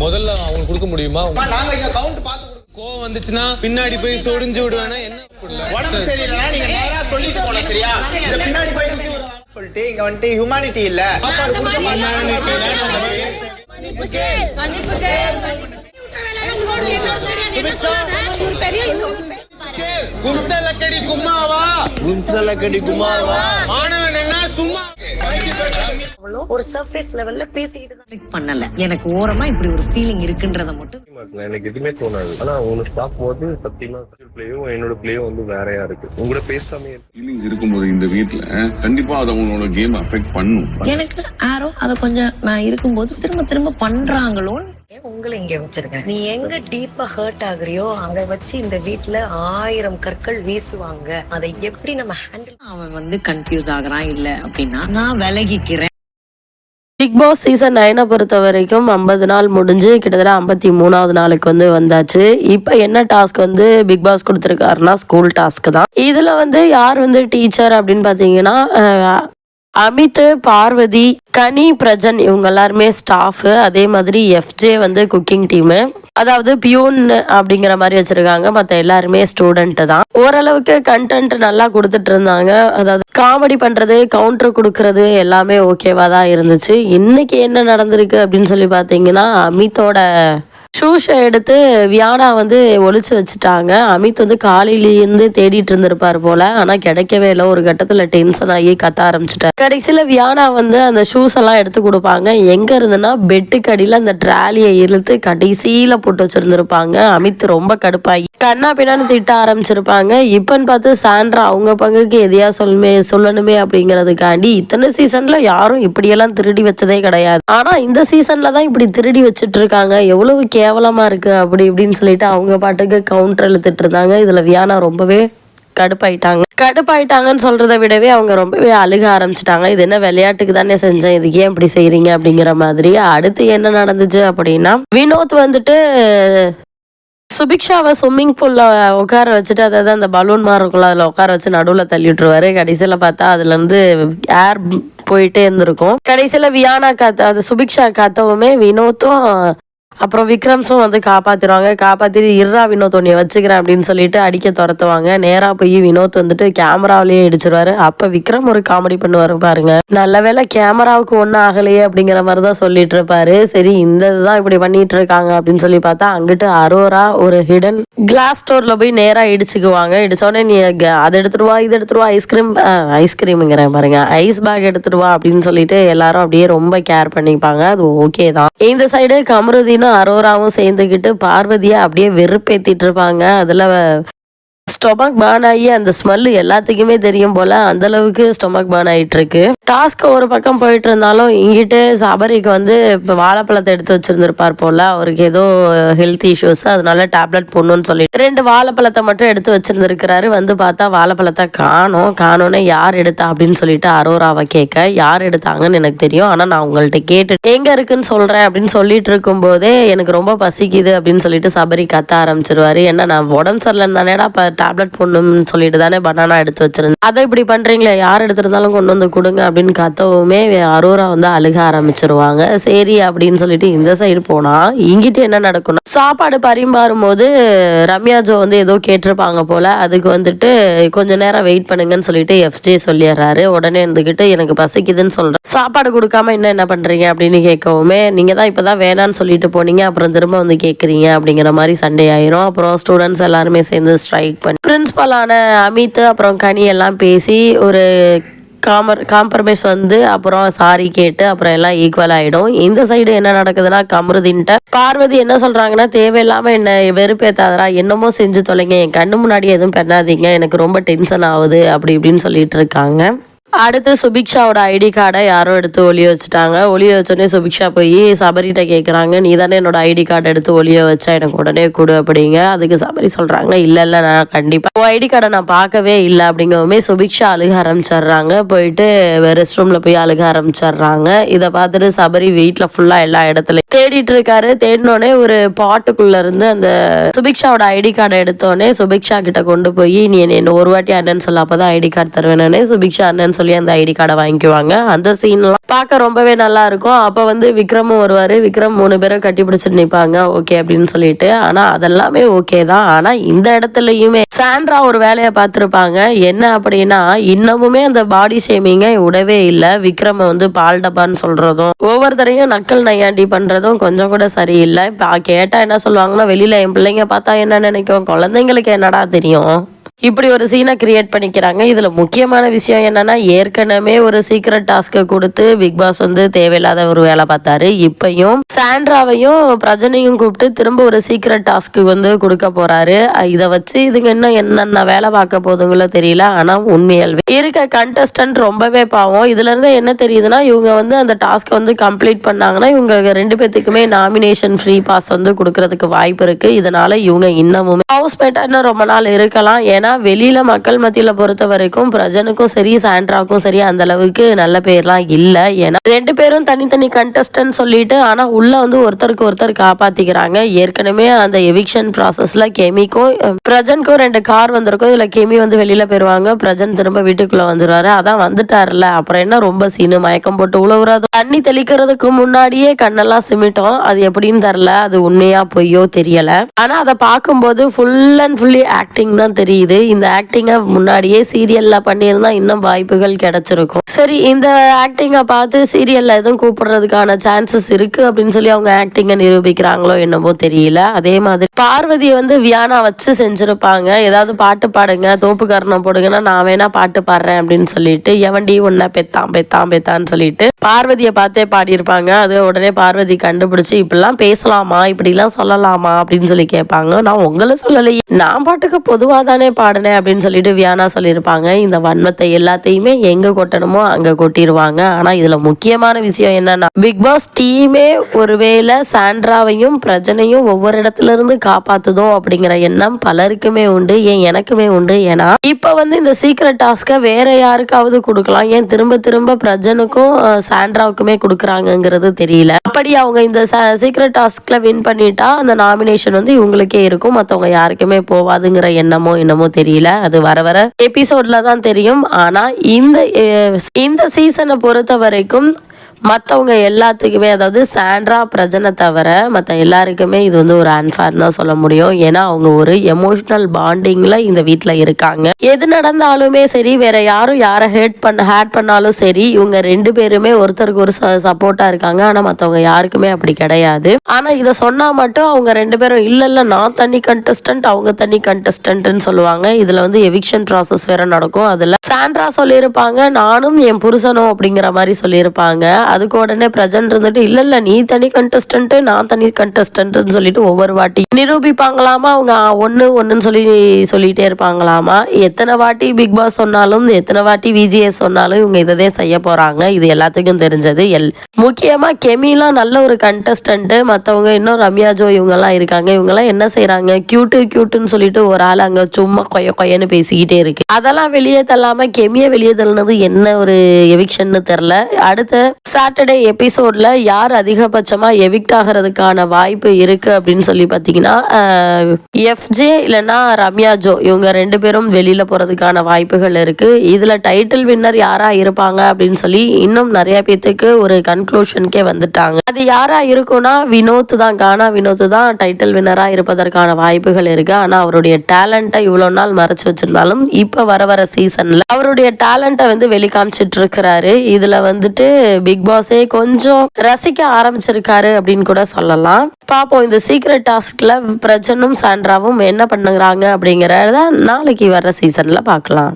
முதல்ல அவங்க கொடுக்க முடியுமா? நாங்க இங்க கவுண்ட் பார்த்து கொடுக்கோம். கோவம் வந்துச்சுன்னா பின்னாடி போய் சொடிஞ்சு விடுவேனா என்ன? உடம்பு சரியில்லைன்னா நீங்க நேரா சொல்லிட்டு சரியா? இந்த பின்னாடி போய் சொல்லிட்டு இங்க வந்துட்டு ஹியூமானிட்டி இல்ல. சாப்பாடு கொடுக்க மாட்டாங்க. மன்னிப்பு கேள் மன்னிப்பு கேள் ஒரு பெரிய கும்த லக்கடி கும்மாவா? கும்சலக்கடி குமாவா மாணவன் என்ன சும்மா ஒரு சர்ஃபேஸ் லெவல்ல பேசிக்கிட்டு தான் பண்ணல. எனக்கு ஓரமா இப்படி ஒரு ஃபீலிங் இருக்குன்றத மட்டும். எனக்கு எதுவுமே தோணாது. ஆனா உனக்கு பார்க்கும்போது சத்தியமா பிளேயும் என்னோட பிளேயும் வந்து வேறையா இருக்கு. உங்களோட பேசாமே ஃபீலிங்ஸ் இருக்கும்போது இந்த வீட்ல கண்டிப்பா அது அவங்களோட கேம் அஃபெக்ட் பண்ணும். எனக்கு ஆரோ அத கொஞ்சம் நான் இருக்கும்போது திரும்ப திரும்ப பண்றாங்களோன்னு உங்களை இங்க வச்சிருக்கேன் நீ எங்க டீப்பா ஹர்ட் ஆகுறியோ அங்க வச்சு இந்த வீட்ல ஆயிரம் கற்கள் வீசுவாங்க. அதை எப்படி நம்ம ஹேண்டில் அவன் வந்து கன்ஃபியூஸ் ஆகுறான் இல்ல அப்படின்னா நான் விலகிக்கிறேன். பிக் பாஸ் சீசன் நைனை பொறுத்த வரைக்கும் ஐம்பது நாள் முடிஞ்சு கிட்டத்தட்ட ஐம்பத்தி மூணாவது நாளுக்கு வந்து வந்தாச்சு. இப்போ என்ன டாஸ்க் வந்து பிக் பாஸ் கொடுத்துருக்காருன்னா ஸ்கூல் டாஸ்க் தான். இதில் வந்து யார் வந்து டீச்சர் அப்படின்னு பார்த்தீங்கன்னா அமித் பார்வதி கனி பிரஜன் இவங்க எல்லாருமே ஸ்டாஃபு அதே மாதிரி எஃப்ஜே வந்து குக்கிங் டீமு அதாவது பியூன் அப்படிங்கிற மாதிரி வச்சிருக்காங்க. மற்ற எல்லாருமே ஸ்டூடெண்ட் தான். ஓரளவுக்கு கண்டென்ட் நல்லா கொடுத்துட்டு இருந்தாங்க. அதாவது காமெடி பண்றது கவுண்டர் கொடுக்கறது எல்லாமே ஓகேவா தான் இருந்துச்சு. இன்னைக்கு என்ன நடந்திருக்கு அப்படின்னு சொல்லி பார்த்தீங்கன்னா அமித்தோட ஷூஷை எடுத்து வியானா வந்து ஒழிச்சு வச்சுட்டாங்க. அமித் வந்து காலையிலேருந்து தேடிட்டு இருந்திருப்பார் போல. ஆனால் கிடைக்கவே இல்லை. ஒரு கட்டத்தில் டென்ஷன் ஆகி கத்த ஆரம்பிச்சிட்டார். கடைசியில் வியானா வந்து அந்த ஷூஸ் எல்லாம் எடுத்து கொடுப்பாங்க. எங்கே இருந்துன்னா பெட்டுக்கு அடியில் அந்த ட்ராலியை இழுத்து கடைசியில் போட்டு வச்சுருந்துருப்பாங்க. அமித் ரொம்ப கடுப்பாகி கண்ணா பின்னான்னு திட்ட ஆரம்பிச்சிருப்பாங்க. இப்போன்னு பார்த்து சாண்ட்ரா அவங்க பங்குக்கு எதையா சொல்லுமே சொல்லணுமே அப்படிங்கிறதுக்காண்டி இத்தனை சீசனில் யாரும் இப்படியெல்லாம் திருடி வச்சதே கிடையாது. ஆனால் இந்த சீசனில் தான் இப்படி திருடி வச்சுட்டு இருக்காங்க. எவ்வளவு கேவலமா இருக்கு அப்படி இப்படின்னு சொல்லிட்டு அவங்க பாட்டுக்கு கவுண்டர் இழுத்துட்டு இருந்தாங்க. இதுல வியானா ரொம்பவே கடுப்பாயிட்டாங்க. கடுப்பாயிட்டாங்கன்னு சொல்கிறத விடவே அவங்க ரொம்பவே அழுக ஆரம்பிச்சிட்டாங்க. இது என்ன விளையாட்டுக்கு தானே செஞ்சேன் இதுக்கு ஏன் இப்படி செய்கிறீங்க அப்படிங்கிற மாதிரி. அடுத்து என்ன நடந்துச்சு அப்படின்னா வினோத் வந்துட்டு சுபிக்ஷாவை ஸ்விம்மிங் பூலில் உட்கார வச்சுட்டு அதாவது அந்த பலூன் மாதிரி இருக்கும்ல அதில் உட்கார வச்சு நடுவில் தள்ளி விட்டுருவாரு. கடைசியில் பார்த்தா அதுலேருந்து ஏர் போயிட்டே இருந்திருக்கும். கடைசியில் வியானா காத்த அது சுபிக்ஷா காத்தவுமே வினோத்தும் அப்புறம் விக்ரம்ஸும் வந்து காப்பாத்திடுவாங்க காப்பாத்திட்டு இர்ரா வினோத் உன்னைய வச்சுக்கிறேன் அப்படின்னு சொல்லிட்டு அடிக்க துரத்துவாங்க. நேரா போய் வினோத் வந்துட்டு கேமராவிலேயே அடிச்சிருவாரு அப்ப விக்ரம் ஒரு காமெடி பண்ணுவாரு பாருங்க. நல்ல வேளை கேமராவுக்கு ஒன்றும் ஆகலையே அப்படிங்கிற மாதிரி தான் சொல்லிட்டு இருப்பாரு. சரி இந்த இதுதான் இப்படி பண்ணிட்டு இருக்காங்க அப்படின்னு சொல்லி பார்த்தா அங்கிட்டு அரோரா ஒரு ஹிடன் கிளாஸ் ஸ்டோர்ல போய் நேரா இடிச்சுக்குவாங்க. இடிச்சோடனே நீ அதை எடுத்துட்டு வா இது எடுத்துட்டு வா ஐஸ்கிரீம் ஐஸ்கிரீம்ங்கிறேன் பாருங்க. ஐஸ் பேக் எடுத்துட்டு வா அப்படின்னு சொல்லிட்டு எல்லாரும் அப்படியே ரொம்ப கேர் பண்ணிப்பாங்க. அது ஓகே தான். இந்த சைடு கமருதீனும் அரோராவும் சேர்ந்துக்கிட்டு பார்வதியை அப்படியே வெறுப்பேற்றிட்டு இருப்பாங்க. அதில் ஸ்டொமக் பேர்ன் ஆகி அந்த ஸ்மெல் எல்லாத்துக்குமே தெரியும் போல அந்த அளவுக்கு ஸ்டொமக் பேர்ன் ஆகிட்டுருக்கு டாஸ்க் ஒரு பக்கம் போயிட்டு இருந்தாலும் இங்கிட்டு சபரிக்கு வந்து இப்போ வாழைப்பழத்தை எடுத்து வச்சிருந்திருப்பார் போல அவருக்கு ஏதோ ஹெல்த் இஷ்யூஸ் அதனால டேப்லெட் போடணும்னு சொல்லி ரெண்டு வாழைப்பழத்தை மட்டும் எடுத்து வச்சிருந்திருக்கிறாரு. வந்து பார்த்தா வாழைப்பழத்தை காணோம். காணோன்னே யார் எடுத்தா அப்படின்னு சொல்லிட்டு அரோராவை கேட்க யார் எடுத்தாங்கன்னு எனக்கு தெரியும். ஆனால் நான் உங்கள்கிட்ட கேட்டு எங்க இருக்குன்னு சொல்றேன் அப்படின்னு சொல்லிட்டு இருக்கும் போதே எனக்கு ரொம்ப பசிக்குது அப்படின்னு சொல்லிட்டு சபரி கத்த ஆரம்பிச்சிருவாரு. என்ன நான் உடம்பு சரியில்லைன்னு தானேடா டேப்லெட் போடணும்னு சொல்லிட்டு தானே பனானா எடுத்து வச்சிருந்தேன். அதை இப்படி பண்ணுறீங்களே யார் எடுத்திருந்தாலும் கொண்டு வந்து கொடுங்க அப்படின்னு கத்தவுமே அரோரா வந்து அழுக ஆரம்பிச்சிருவாங்க. சரி அப்படின்னு சொல்லிட்டு இந்த சைடு போனால் இங்கிட்டு என்ன நடக்கணும் சாப்பாடு பரிமாறும் போது ரம்யா ஜோ வந்து ஏதோ கேட்டிருப்பாங்க போல அதுக்கு வந்துட்டு கொஞ்ச நேரம் வெயிட் பண்ணுங்கன்னு சொல்லிட்டு எஃப்ஜே சொல்லிடுறாரு. உடனே இருந்துகிட்டு எனக்கு பசிக்குதுன்னு சொல்கிறேன் சாப்பாடு கொடுக்காம என்ன என்ன பண்ணுறீங்க அப்படின்னு கேட்கவுமே நீங்கள் தான் இப்போ தான் வேணான்னு சொல்லிட்டு போனீங்க அப்புறம் திரும்ப வந்து கேட்குறீங்க அப்படிங்கிற மாதிரி சண்டே ஆயிரும். அப்புறம் ஸ்டூடெண்ட்ஸ் எல்லாருமே சேர்ந்து ஸ்ட்ரைக் பண்ணி பிரின்ஸ்பலான அமித் அப்புறம் கனி எல்லாம் பேசி ஒரு காமர் காம்ப்ரமைஸ் வந்து அப்புறம் சாரி கேட்டு அப்புறம் எல்லாம் ஈக்குவல் ஆகிடும் இந்த சைடு என்ன நடக்குதுன்னா கமருதின்ட்ட பார்வதி என்ன சொல்கிறாங்கன்னா தேவையில்லாமல் என்னை வெறுப்பேத்தாதரா என்னமோ செஞ்சு தொலைங்க. என் கண்ணு முன்னாடி எதுவும் பண்ணாதீங்க. எனக்கு ரொம்ப டென்ஷன் ஆகுது அப்படி இப்படின்னு சொல்லிட்டு இருக்காங்க. அடுத்து சுபிக்ஷாவோட ஐடி கார்டை யாரோ எடுத்து ஒளிய வச்சுட்டாங்க. ஒளிய வச்சோடனே சுபிக்ஷா போய் சபரிகிட்ட கேட்குறாங்க நீ தானே என்னோட ஐடி கார்டு எடுத்து ஒளிய வச்சா எனக்கு உடனே கொடு அப்படிங்க. அதுக்கு சபரி சொல்றாங்க இல்லை இல்லை நான் கண்டிப்பா உன் ஐடி கார்டை நான் பார்க்கவே இல்லை அப்படிங்கவுமே சுபிக்ஷா அழுக ஆரம்பிச்சிடுறாங்க. போயிட்டு ரெஸ்ட் ரூம்ல போய் அழுக ஆரம்பிச்சிடுறாங்க. இதை பார்த்துட்டு சபரி வீட்டில் ஃபுல்லா எல்லா இடத்துலையும் தேடிட்டு இருக்காரு. தேடினோடனே ஒரு பாட்டுக்குள்ள இருந்து அந்த சுபிக்ஷாவோட ஐடி கார்டை எடுத்தோடனே சுபிக்ஷா கிட்ட கொண்டு போய் நீ என்ன ஒரு வாட்டி அண்ணன் சொல்ல அப்பதான் ஐடி கார்டு தருவேன்னு சுபிக்ஷா அண்ணன் சொல்லி அந்த ஐடி கார்டை வாங்கிக்குவாங்க. அந்த சீன்லாம் பார்க்க ரொம்பவே நல்லா இருக்கும் அப்போ வந்து விக்ரமும் வருவார். விக்ரம் மூணு பேரை கட்டி பிடிச்சிட்டு நிற்பாங்க ஓகே அப்படின்னு சொல்லிட்டு. ஆனா அதெல்லாமே ஓகே தான். ஆனால் இந்த இடத்துலையுமே சாண்ட்ரா ஒரு வேலையை பார்த்துருப்பாங்க. என்ன அப்படின்னா இன்னமுமே அந்த பாடி ஷேமிங்கை விடவே இல்லை. விக்ரம வந்து பால் டப்பான்னு சொல்றதும் ஒவ்வொருத்தரையும் நக்கல் நையாண்டி பண்றதும் கொஞ்சம் கூட சரியில்லை. இப்போ கேட்டா என்ன சொல்லுவாங்கன்னா வெளியில என் பிள்ளைங்க பார்த்தா என்ன நினைக்கும்? குழந்தைங்களுக்கு என்னடா தெரியும்? இப்படி ஒரு சீனை கிரியேட் பண்ணிக்கிறாங்க. இதில் முக்கியமான விஷயம் என்னன்னா ஏற்கனவே ஒரு சீக்ரெட் டாஸ்க்கை கொடுத்து பிக் பாஸ் வந்து தேவையில்லாத ஒரு வேலை பார்த்தாரு. இப்பையும் சாண்ட்ராவையும் பிரஜனையும் கூப்பிட்டு திரும்ப ஒரு சீக்ரெட் டாஸ்க்கு வந்து கொடுக்க போறாரு. இதை வச்சு இதுங்க இன்னும் என்னென்ன வேலை பார்க்க போதுங்களோ தெரியல. ஆனால் உண்மையால்வே இருக்க கண்டஸ்டன்ட் ரொம்பவே பாவம். இதுல இருந்து என்ன தெரியுதுன்னா இவங்க வந்து அந்த டாஸ்க்கை வந்து கம்ப்ளீட் பண்ணாங்கன்னா இவங்க ரெண்டு பேத்துக்குமே நாமினேஷன் ஃப்ரீ பாஸ் வந்து கொடுக்கறதுக்கு வாய்ப்பு இருக்கு. இதனால இவங்க இன்னமுமே ஹவுஸ் இன்னும் ரொம்ப நாள் இருக்கலாம். ஏன்னா வெளியில மக்கள் மத்தியில் பொறுத்த வரைக்கும் பிரஜனுக்கும் சரி சாண்ட்ராவுக்கும் சரி அந்த அளவுக்கு நல்ல பேர்லாம் இல்லை. ஏன்னா ரெண்டு பேரும் தனித்தனி கண்டஸ்டன்ட் சொல்லிட்டு ஆனால் உள்ளே வந்து ஒருத்தருக்கு ஒருத்தர் காப்பாற்றிக்கிறாங்க ஏற்கனவே அந்த எவிக்ஷன் ப்ராசஸில் கெமிக்கும் பிரஜனுக்கும் ரெண்டு கார் வந்திருக்கும். இதில் கெமி வந்து வெளியில் போயிருவாங்க. பிரஜன் திரும்ப வீட்டுக்குள்ளே வந்துடுவாரு அதான் வந்துட்டார்ல அப்புறம் என்ன ரொம்ப சீனு மயக்கம் போட்டு உழவுறாது தண்ணி தெளிக்கிறதுக்கு முன்னாடியே கண்ணெல்லாம் சிமிட்டோம். அது எப்படின்னு தரல அது உண்மையா பொய்யோ தெரியல. ஆனா அதை பார்க்கும்போது ஃபுல் அண்ட் ஃபுல்லி ஆக்டிங் தான் தெரியுது. இந்த ஆக்டிங்கை முன்னாடியே சீரியல்ல பண்ணியிருந்தா இன்னும் வாய்ப்புகள் கிடைச்சிருக்கும். சரி இந்த ஆக்டிங்கை பார்த்து சீரியல்ல எதுவும் கூப்பிடுறதுக்கான சான்சஸ் இருக்கு அப்படின்னு சொல்லி அவங்க ஆக்டிங்கை நிரூபிக்கிறாங்களோ என்னமோ தெரியல. அதே மாதிரி பார்வதியை வந்து வியானா வச்சு செஞ்சிருப்பாங்க. ஏதாவது பாட்டு பாடுங்க தோப்பு கரணம் போடுங்கன்னா நான் வேணா பாட்டு பாடுறேன் அப்படின்னு சொல்லிட்டு எவன்டி உன்னை பெத்தான் பெத்தான் பெத்தான்னு சொல்லிட்டு பார்வதியை பார்த்தே பாடியிருப்பாங்க. அது உடனே பார்வதி கண்டுபிடிச்சு இப்படிலாம் பேசலாமா? இப்படிலாம் சொல்லலாமா? அப்படின்னு சொல்லி கேட்பாங்க. நான் உங்களை சொல்லலையே. நான் பாட்டுக்கு பொதுவாக தானே பாடினேன் அப்படின்னு சொல்லிட்டு வியானா சொல்லியிருப்பாங்க. இந்த வன்மத்தை எல்லாத்தையுமே எங்கே கொட்டணுமோ அங்கே கொட்டிடுவாங்க ஆனால் இதில் முக்கியமான விஷயம் என்னன்னா பிக் பாஸ் டீமே ஒருவேளை சாண்ட்ராவையும் பிரஜனையும் ஒவ்வொரு இடத்துல இருந்து காப்பாத்துதோ அப்படிங்கிற எண்ணம் பலருக்குமே உண்டு ஏன் எனக்குமே உண்டு. ஏன்னா இப்போ வந்து இந்த சீக்ரெட் டாஸ்க்கை வேற யாருக்காவது கொடுக்கலாம். ஏன் திரும்ப திரும்ப பிரஜனுக்கும் சாண்ட்ராவுக்குமே கொடுக்குறாங்கங்கிறது தெரியல. அப்படி அவங்க இந்த சீக்ரெட் டாஸ்க்ல வின் பண்ணிட்டா அந்த நாமினேஷன் வந்து இவங்களுக்கே இருக்கும். மற்றவங்க யாருக்குமே போவாதுங்கிற எண்ணமோ என்னமோ தெரியல. அது வர வர எபிசோட்ல தான் தெரியும். ஆனா இந்த இந்த சீசனை பொறுத்த வரைக்கும் மற்றவங்க எல்லாத்துக்குமே அதாவது சாண்ட்ரா பிரஜனை தவிர மற்ற எல்லாருக்குமே இது வந்து ஒரு அன்ஃபேர் தான் சொல்ல முடியும். ஏன்னா அவங்க ஒரு எமோஷனல் பாண்டிங்கில் இந்த வீட்டில் இருக்காங்க. எது நடந்தாலுமே சரி வேற யாரும் யாரை ஹேட் பண்ண ஹேட் பண்ணாலும் சரி இவங்க ரெண்டு பேருமே ஒருத்தருக்கு ஒரு சப்போர்ட்டாக இருக்காங்க. ஆனால் மற்றவங்க யாருக்குமே அப்படி கிடையாது. ஆனால் இதை சொன்னால் மட்டும் அவங்க ரெண்டு பேரும் இல்லை இல்லை நான் தனி கண்டஸ்டன்ட் அவங்க தனி கண்டஸ்டன்ட்னு சொல்லுவாங்க. இதில் வந்து எவிக்ஷன் ப்ராசஸ் வேற நடக்கும். அதில் சாண்ட்ரா சொல்லியிருப்பாங்க நானும் என் புருஷனும் அப்படிங்கிற மாதிரி சொல்லியிருப்பாங்க. அதுக்கு உடனே பிரஜன் இருந்துட்டு இல்ல இல்ல நீ தனி கண்டஸ்டன்ட் நான் தனி கண்டஸ்டன்ட்னு சொல்லிட்டு ஒவ்வொரு வாட்டி நிரூபிப்பாங்களாமா? அவங்க ஒன்று ஒன்றுன்னு சொல்லி சொல்லிட்டே இருப்பாங்களாமா? எத்தனை வாட்டி பிக் பாஸ் சொன்னாலும் எத்தனை வாட்டி விஜிஎஸ் சொன்னாலும் இவங்க இததே செய்ய போறாங்க. இது எல்லாத்துக்கும் தெரிஞ்சது. எல் முக்கியமா கெமிலாம் நல்ல ஒரு கண்டஸ்டன்ட் மற்றவங்க இன்னும் ரம்யா ஜோ இவங்கெல்லாம் இருக்காங்க. இவங்கெல்லாம் என்ன செய்கிறாங்க கியூட்டு கியூட்டுன்னு சொல்லிட்டு ஒரு ஆள் அங்க சும்மா கொய கொயன்னு பேசிக்கிட்டே இருக்கு. அதெல்லாம் வெளியே தள்ளாம கெமியை வெளியே தள்ளினது என்ன ஒரு எவிக்ஷன்னு தெரில அடுத்த சாட்டர்டே எபிசோடில் யார் அதிகபட்சமாக எவிக்ட் ஆகிறதுக்கான வாய்ப்பு இருக்குது அப்படின்னு சொல்லி பார்த்தீங்கன்னா எஃப்ஜே இல்லைன்னா ரம்யா ஜோ இவங்க ரெண்டு பேரும் வெளியில் போகிறதுக்கான வாய்ப்புகள் இருக்குது இதில் டைட்டில் வின்னர் யாராக இருப்பாங்க அப்படின்னு சொல்லி இன்னும் நிறைய பேத்துக்கு ஒரு கன்க்ளூஷனுக்கே வந்துட்டாங்க. அது யாராக இருக்கும்னா வினோத் தான் கானா வினோத் தான் டைட்டில் வின்னராக இருப்பதற்கான வாய்ப்புகள் இருக்குது ஆனால் அவருடைய டேலண்ட்டை இவ்வளோ நாள் மறைச்சு வச்சிருந்தாலும் இப்போ வர வர சீசனில் அவருடைய டேலண்ட்டை வந்து வெளிக்காமிச்சிட்டு இருக்கிறாரு. இதில் வந்துட்டு பிக் பாஸே கொஞ்சம் ரசிக்க ஆரம்பிச்சிருக்காரு அப்படின்னு கூட சொல்லலாம். பாப்போம் இந்த சீக்ரெட் டாஸ்க்ல பிரஜனும் சாண்ட்ராவும் என்ன பண்ணுறாங்க அப்படிங்கறத நாளைக்கு வர்ற சீசன்ல பார்க்கலாம்.